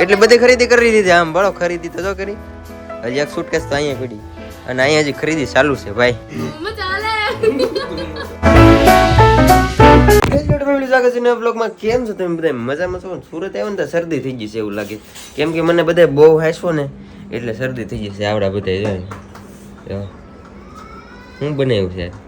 એટલે બધી ખરીદી કરી દીધી. આમ બળો ખરીદી તો જો કરી. હજી એક સુટકેસ તો અહીંયા પડી. અને અહીંયા હજી ખરીદી ચાલુ છે ભાઈ. કેમ છો તમે બધા? મજામાં છો? ને? સુરત આવ્યો ને તો શરદી થઈ ગઈ છે એવું લાગે. કેમ કે મને બધા બહુ હાસવો ને એટલે શરદી થઈ ગઈ છે. આવડા બધા. શું બનાવ્યું છે?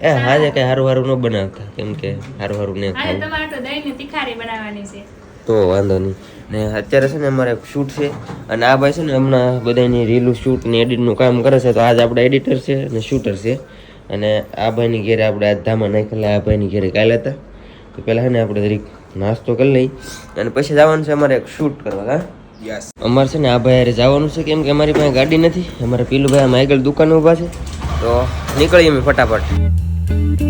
એ હાજે કઈ હારું હારું ન બનાવતા કેમ કે હારું હારું નહીં આજે ખાવું. તમારે તો દહીંની તીખારી બનાવવાની છે. તો વાંધો નહીં. ને અત્યારે છે ને અમારે એક શૂટ છે અને આ ભાઈ છે ને હમણાં બધાની રીલું શૂટ ને એડિટનું કામ કરે છે તો આજ આપણે એડિટર છે અને શૂટર છે. અને આ ભાઈની ઘેરે આપણે આજ ધામા નાખેલા આ ભાઈની ઘેરે કાલે હતા. તો પહેલાં છે ને આપણે જરીક નાસ્તો કરી લઈ અને પછી જવાનું છે અમારે એક શૂટ કરવા હા? અમારે છે ને આ ભાઈ જવાનું છે કેમ કે અમારી પાસે ગાડી નથી અમારે પેલું ભાઈ આમાં આગળ દુકાન ઊભા છે. તો નીકળીએ અમે ફટાફટ. Thank you.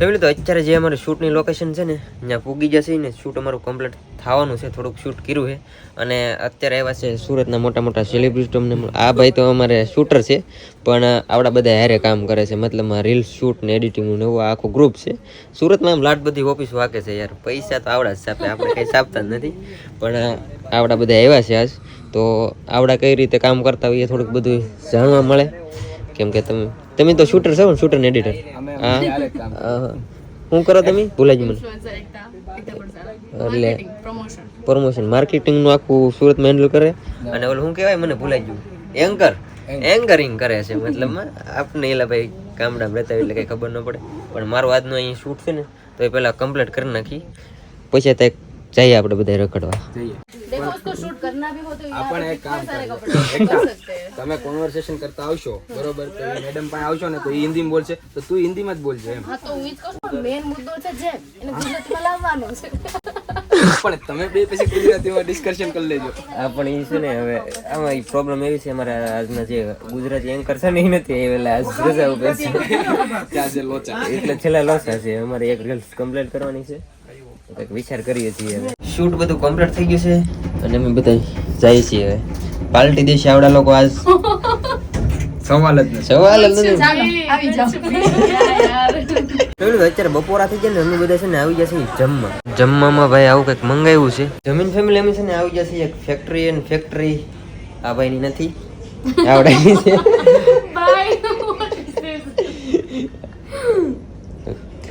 ફેમિલી તો અત્યારે જે અમારે શૂટની લોકેશન છે ને, ત્યાં પૂગી જશે ને શૂટ અમારું કમ્પ્લીટ થવાનું છે, થોડુંક શૂટ કર્યું છે. અને અત્યારે આવ્યા છે સુરતના મોટા મોટા સેલિબ્રિટી અમને આ ભાઈ તો અમારે શૂટર છે, પણ આવડા બધા હારે કામ કરે છે. મતલબ રીલ શૂટ ને એડિટિંગનું એવું આખું ગ્રુપ છે. સુરતમાં એમ લાટ બધી ઓફિસ વાકે છે યાર. પૈસા તો આવડા જ સાપે આપણે કંઈ સાપતા નથી. પણ આવડા બધા આવ્યા છે આજ. તો આવડા કઈ રીતે કામ કરતા હોય એ થોડુંક બધું જાણવા મળે. કેમ કે તમે તમે તો શૂટર છો ને શૂટર ને એડિટર અમે હા હા. શું કરો. તમે? ભૂલાજ મને. એટલે પ્રમોશન પ્રમોશન માર્કેટિંગનું આખું સુરતમાં હેન્ડલ કરે. અને ઓલું શું કહેવાય? મને ભૂલાઈ ગયું. એન્કર એન્કરિંગ કરે છે. મતલબ આપને એલા ભાઈ ગામડા રહેતા હોય એટલે કઈ ખબર ન પડે. પણ મારું આજનો અહીં શૂટ છે ને તો એ પહેલા કમ્પ્લીટ કરી નાખી. પછી ત્યાં જઈએ આપણે બધા રખડવા. જઈએ. उसको शूट करना भी हो तो यहाँ આપણે पे એક કામ सारे કરીએ. कपड़े कर सकते हैं તમે કોન્વર્સેશન કરતા આવશો બરોબર તો મેડમ પાસે આવશો ને તો એ હિન્દીમાં બોલશે તો તું હિન્દીમાં જ બોલજે એમ હા તો હું ઈ જ કહું છું મેન મુદ્દો છે જેમ એને ગુજરાતમાં લાવવાનો છે પણ તમે બે પછી ગુજરાતીમાં ડિસ્કશન કરી લેજો આ પણ એ છે ને હવે આમાં પ્રોબ્લેમ એવી છે અમારા આજના જે ગુજરાતી એન્કર છે ને એ નથી એ વેલા આજ રજા ઉપર છે ત્યાં જે લોચા એટલે છેલ્લા લોસા છે અમારે એક રીલ્સ કમ્પ્લીટ કરવાની છે તો કંઈક વિચાર કરીએ છીએ હવે શૂટ બધું કમ્પ્લીટ થઈ ગયું છે અને અમે બધા જઈએ છીએ હવે. પાલટી દેશે આવડા લોકો આજ. સવાલ જ નથી. સવાલ જ નથી. આવી જાઓ. પેલું અત્યારે બપોરા થઈ ગયા ને અમે બધા છે ને આવી જશે જમવા. જમવામાં ભાઈ આવું કંઈક મંગાવ્યું છે. જમીન ફેમિલી અમે છે ને આવી જશે એક ફેક્ટરી એન્ડ ફેક્ટરી આ ભાઈની નથી. આવડાની છે.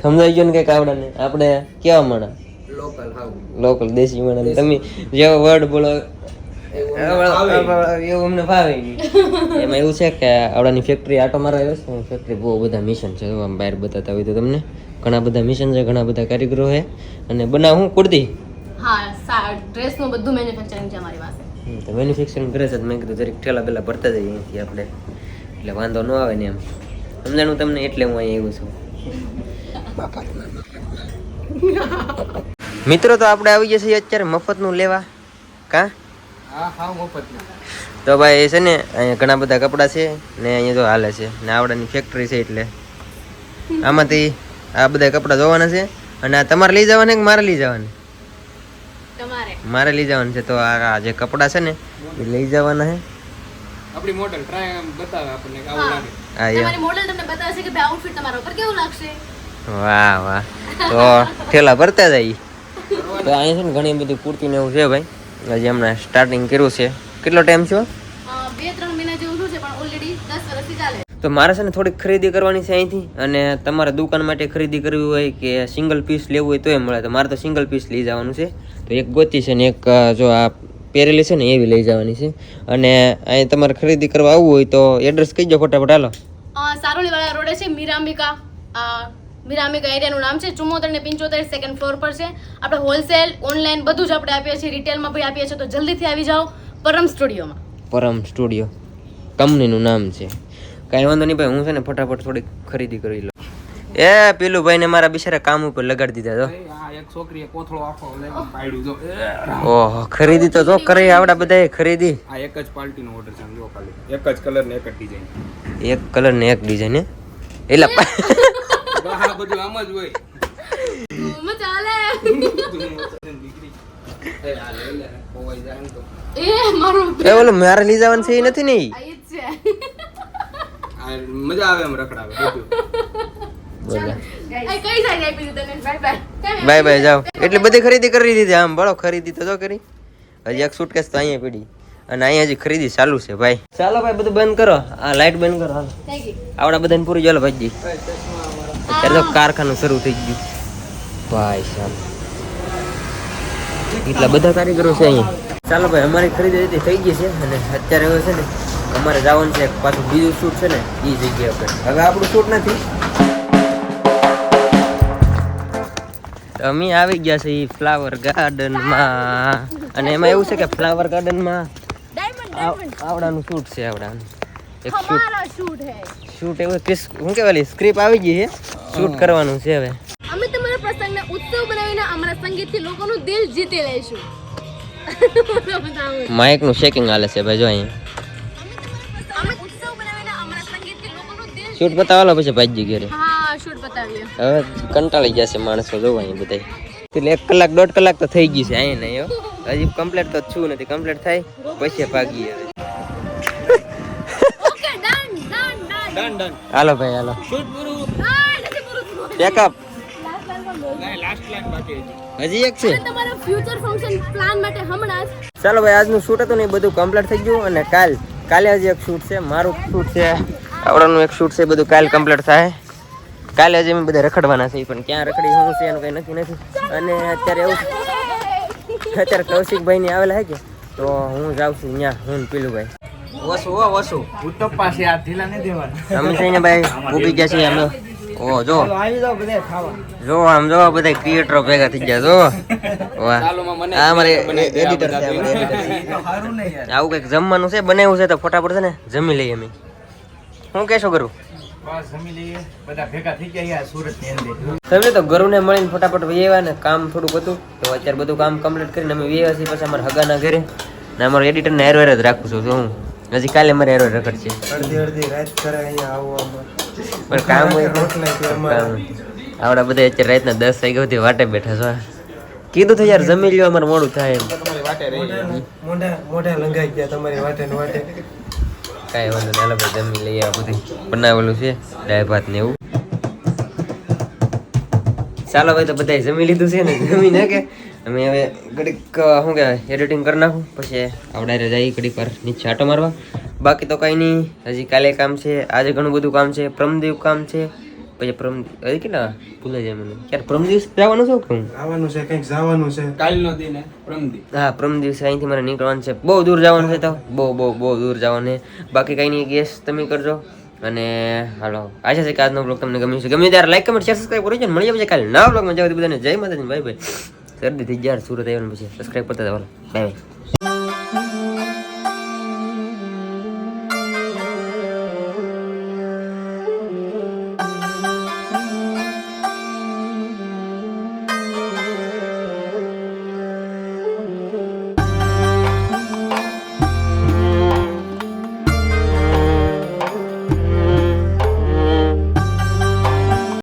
સમજાઈ ગયો ને કંઈક આવડાને આપણે કેવા માણા લોકલ હા. લોકલ દેશી માણસ તમે જેવો વર્ડ બોલો એવું અમને ભાવે એમાં એવું છે કે આવડાની ફેક્ટરી આટો મારા આવ્યો છે ફેક્ટરી બહુ બધા મિશન છે આમ બહાર બતાવતા હોય તો તમને. ઘણા બધા મિશન છે ઘણા બધા કારીગરો છે. અને બનાવ હું કુર્તી? હા ડ્રેસનું બધું મેન્યુફેક્ચરિંગ છે અમારી પાસે. તો મેન્યુફેક્ચરિંગ કરે છે મેં કીધું જરીક ઠેલા પેલા ભરતા જઈએ અહીંથી આપણે. એટલે વાંધો ન આવે ને એમ. સમજાણું તમને એટલે હું અહીં આવ્યો છું. મિત્રો તો આપણે આવી જશે અત્યારે મફતનું લેવા. કા? તો ભાઈ એ છે ને અહીંયા ઘણા બધા કપડાં છે ને અહીંયા જો હાલે છે. ને આવડાની ફેક્ટરી છે એટલે. આમાંથી આ બધા કપડાં જોવાના છે. અને આ તમારે લઈ જવાના કે મારે લઈ જવાના? મારે લઈ જવાના છે. તો આ આ જે કપડાં છે ને એ લઈ જવાના છે. આપણી મોડલ ટ્રાય બતાવે આપણને કે આવું લાગે. આ તમારી મોડેલ તમને બતાવશે કે ભાઈ આઉટફિટ તમારા ઉપર કેવું લાગશે? વાહ વાહ. તો ઠેલા ભરતા જાય. તો અહીંયા છે ને ઘણી બધી કુર્તી ને એવું છે ભાઈ. હજી હમણાં સ્ટાર્ટિંગ કર્યું છે. કેટલો ટાઈમ છો બે ત્રણ મહિના જેવું છે પણ ઓલરેડી દસ વર્ષથી ચાલે. તો મારે છે ને થોડીક ખરીદી કરવાની છે અહીંથી. અને તમારે દુકાન માટે ખરીદી કરવી હોય કે સિંગલ પીસ લેવું હોય તો એ મળે. તો મારે તો સિંગલ પીસ લઈ જવાનું છે. તો એક ગોતી છે ને એક જો આ પહેરેલી છે ને એવી લઈ જવાની છે. અને અહીં તમારે ખરીદી કરવા આવવું હોય તો એડ્રેસ કહી દો ફટાફટ. હાલો. સારોલીવાળા રોડે છે મીરાંબિકા. અ, મીરાંબિકા એરિયાનું નામ છે ચુમ્મોતેર ને પંચોતેર સેકન્ડ ફ્લોર પર છે. આપણે હોલસેલ ઓનલાઈન બધું જ આપણે આપીએ છીએ રિટેલમાં પણ આપીએ છીએ તો જલ્દીથી આવી જાઓ પરમ સ્ટુડિયોમાં. પરમ સ્ટુડિયો. કંપનીનું નામ છે. કાંઈ વાંધો નહીં ભાઈ હું છે ને ફટાફટ થોડીક ખરીદી કરી લઉં. એ પેલું ભાઈને મારા બિચારા કામ ઉપર લગાડી દીધા તો એક છોકરીએ કોથળો આખો લઈને પાડ્યું જો. એ, ઓહો ખરીદી તો જો કરે આવડા બધાએ ખરીદી. આ એક જ પાર્ટીનો ઓર્ડર છે જો ખાલી. એક જ કલર ને એક જ ડિઝાઇન એક કલર ને એક ડિઝાઇન એટલે આ બધું આમ જ હોય. આલે એ આ લે લે ખોવાઈ જાય ને તો. એ મારું એ ઓલું મારે લઈ જવાનું છે એ નથી ને ઈ? આ ઈ જ છે. આ મજા આવે એમ રખડાવે બધું. બોલો આ કઈ સાઈઝ આપી દીધી તને? Bye bye. બાય બાય જાઓ. એટલી બધી ખરીદી કરી દીધી. આમ બળો ખરીદી તો જો કરી. હજી એક સુટકેસ તો અહીંયા પડી. અને અહીંયા હજી ખરીદી ચાલુ છે ભાઈ. ચાલો ભાઈ બધું બંધ કરો. આ લાઈટ બંધ કરો હાલો. આવડા બધાને પૂરી ચાલો ભાઈજી અત્યારે તો કારખાનું શરૂ થઈ ગયું. ભાઈ સાહેબ. એટલા બધા કારીગરો છે અહીંયા. ચાલો ભાઈ અમારી ખરીદી થઈ ગઈ છે અને અત્યારે હવે છે ને અમારે જવાનું છે પાછું બીજું શૂટ છે ને એ જગ્યા પર હવે આપણું શૂટ નથી. અમે આવી ગયા છે ફ્લાવર ગાર્ડનમાં. અને એમાં એવું છે કે ફ્લાવર ગાર્ડનમાં માં આવડાનું શૂટ છે આવડાનું. એક શૂટ. શૂટ એવું હું શું કહેવાય સ્ક્રિપ્ટ આવી ગઈ છે. શૂટ કરવાનું છે હવે. અમે તમારા પ્રસંગને ઉત્સવ બનાવીને અમારા સંગીતથી લોકોનું દિલ જીતી લઈશું. માઇકનું શેકિંગ હાલે છે ભાઈ જો અહીં. અમે ઉત્સવ બનાવીને અમારા સંગીતથી લોકોનું દિલ શૂટ બતાવાલો પછી ભાઈજી ઘેરે. હા શૂટ બતાવીએ. હવે કંટાળી ગયા છે માણસો જોવા અહીં બધા એટલે એક કલાક દોઢ કલાક તો થઈ ગઈ છે અહીં નહીં હો. હજી કમ્પ્લીટ તો છું નથી કમ્પ્લીટ થાય? પછી ભાગીએ હવે. Okay done done done done done હાલો ભાઈ હાલો. શૂટ બેકઅપ હજી એક છે. અને તમારા ફ્યુચર ફંક્શન પ્લાન માટે હમણાં જ. ચાલો ભાઈ આજનું શૂટ હતું ને એ બધું કમ્પ્લીટ થઈ ગયું અને કાલ કાલે હજી એક શૂટ છે મારું શૂટ છે આવડાનું એક શૂટ છે એ બધું કાલ કમ્પ્લીટ થાય. કાલે હજી અમે બધા રખડવાના છે પણ ક્યાં રખડી શું છે એનું કંઈ નક્કી નથી. અને અત્યારે એવું અત્યારે કૌશિકભાઈ ની આવેલા છે કે તો હું જાઉં છું ત્યાં હું પીલુભાઈ. વસુ વસુ. ઉત્તપ્પા છે આ ઢીલા નહીં દેવાના. અમે ભાઈ ઊભી ગયા છીએ અમે. ઓ જો. જો આમ જો બધા ક્રિએટરો ભેગા થઈ ગયા જો. વાહ. આ મારે એડિટર છે અમારે યાર. આવું કંઈક જમવાનું છે બનાવ્યું છે તો ફટાફટ છે ને જમી લઈએ અમે. હું કેશો કરું? બસ જમી લઈએ. બધા ભેગા થઈ ગયા યાર સુરતની અંદર. સમજે તો ગરુને મળીને ફટાફટ ને કામ થોડુંક હતું. તો અત્યારે બધું કામ કમ્પ્લીટ કરીને અમે વહી છીએ પછી અમારા હગાના ઘરે. ને અમારો એડિટરને હેરવેર જ રાખું છું હું. હજી કાલે મારે હેરવેર રખડ છે. અડધી અડધી રાત કરે અહીંયા આવવામાં પણ કામ હોય તો. રોટલા કે આવડા બધા અત્યારે રાતના દસ વાગ્યા સુધી વાટે બેઠા છો. કીધું તો યાર જમી લ્યો અમારે મોડું થાય એમ. તમારી વાટે રહી મોઢા મોઢા મોઢા લંગાઈ ગયા તમારી વાટે ને વાટે. કાંઈ વાંધો નહીં હાલો ભાઈ જમી લઈએ આ બધું. બનાવેલું છે દાળ ભાત ને એવું. ચાલો ભાઈ તો બધાય જમી લીધું છે ને? જમી ને કે અમે હવે ઘડીક શું કહેવાય એડિટિંગ કરી નાખું પછી આવડારે જઈએ ઘડીક વાર નીચે આટો મારવા. બાકી તો કાંઈ નહીં હજી કાલે કામ છે આજે ઘણું બધું કામ છે પ્રમદેવ કામ છે પછી પ્રમ હજી કેટલા ભૂલે જાય મને. ક્યારે પ્રમ દિવસ જવાનું છે કે હું? આવવાનું છે કંઈક જવાનું છે. કાલનો દિન હે હા પ્રમ દિવસે અહીંથી મારે નીકળવાનું છે. બહુ દૂર જવાનું છે તો. બહુ બહુ બહુ દૂર જવાનું છે. બાકી કાંઈ નહીં ગેસ તમે કરજો. અને હાલો આશા છે કે આજનો બ્લોગ તમને ગમ્યું છે ગમે ત્યારે લાઈક કમેન્ટ શેર સબસ્ક્રાઈબ કરજો ને. મળી જાય કાલે નવા બ્લોગમાં જાવ બધાને જય માતાજી ભાઈ ભાઈ શરદી થઈ જાય સુરત આવ્યો પછી સબસ્ક્રાઈબ કરતા જવાનું બાય બાય